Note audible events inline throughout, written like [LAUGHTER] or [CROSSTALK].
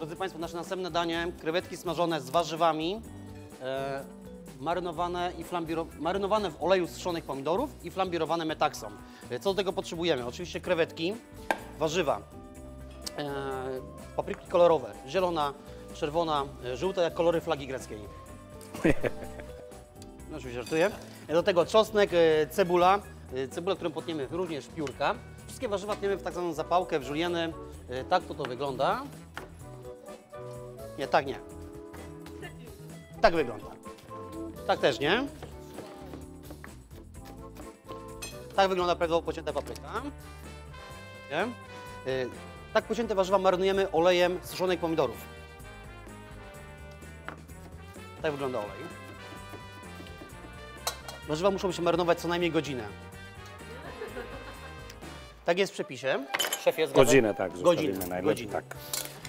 Drodzy Państwo, nasze następne danie, krewetki smażone z warzywami, e, marynowane, i flambiro, marynowane w oleju suszonych pomidorów i flambirowane metaksą. E, co do tego potrzebujemy? Oczywiście krewetki, warzywa, e, papryki kolorowe, zielona, czerwona, e, żółta, jak kolory flagi greckiej. [LAUGHS] No oczywiście żartuję. E, Do tego czosnek, cebula, cebula, którą potniemy również piórka. Wszystkie warzywa tniemy w tak zwaną zapałkę, w julieny. E, Tak to to wygląda. Nie, tak nie. Tak wygląda. Tak też nie. Tak wygląda prawidłowo pocięta papryka. Nie? Y, Tak pocięte warzywa marynujemy olejem suszonych pomidorów. Tak wygląda olej. Warzywa muszą się marynować co najmniej godzinę. Tak jest w przepisie. Szef jest Godzinę, tak, Godzinę. Godzinę. tak.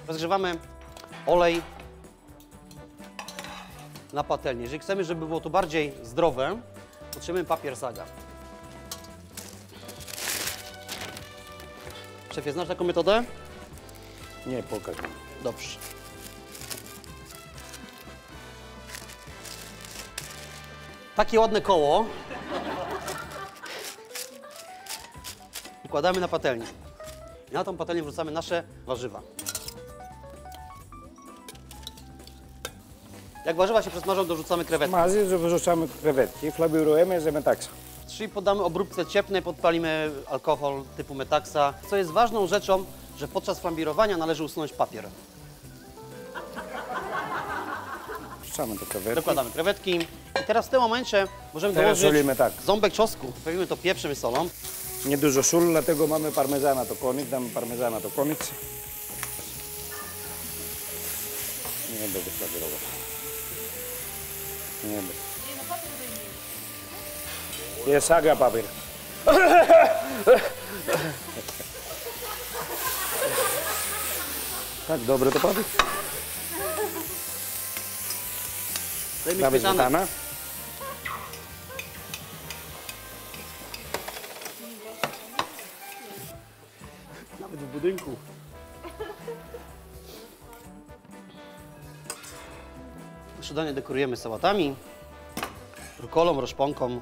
Rozgrzewamy olej na patelni. Jeżeli chcemy, żeby było to bardziej zdrowe, potrzebujemy papier saga. Szefie, znasz taką metodę? Nie, pokaż mi. Dobrze. Takie ładne koło układamy na patelni. I na tą patelnię wrzucamy nasze warzywa. Jak warzywa się przesmażą, dorzucamy krewetki. Mazi, że wyrzucamy krewetki, flabirujemy z metaksa. Czyli poddamy obróbce cieplnej, podpalimy alkohol typu metaksa. Co jest ważną rzeczą, że podczas flambirowania należy usunąć papier. Wrzucamy do krewetki. Dokładamy krewetki. I teraz w tym momencie możemy Teraz dołożyć solimy tak. ząbek czosnku. Poprawimy to pieprzem i solą. Nie dużo sól, dlatego mamy parmezana to koniec, damy parmezana to koniec. Nie będę flabirował. Nie będę. Jest saga papier. Tak, dobre to papier. Dajmy Damy śmietanę. śmietana. Nawet w budynku. Nasze danie dekorujemy sałatami, rukolą, roszponką.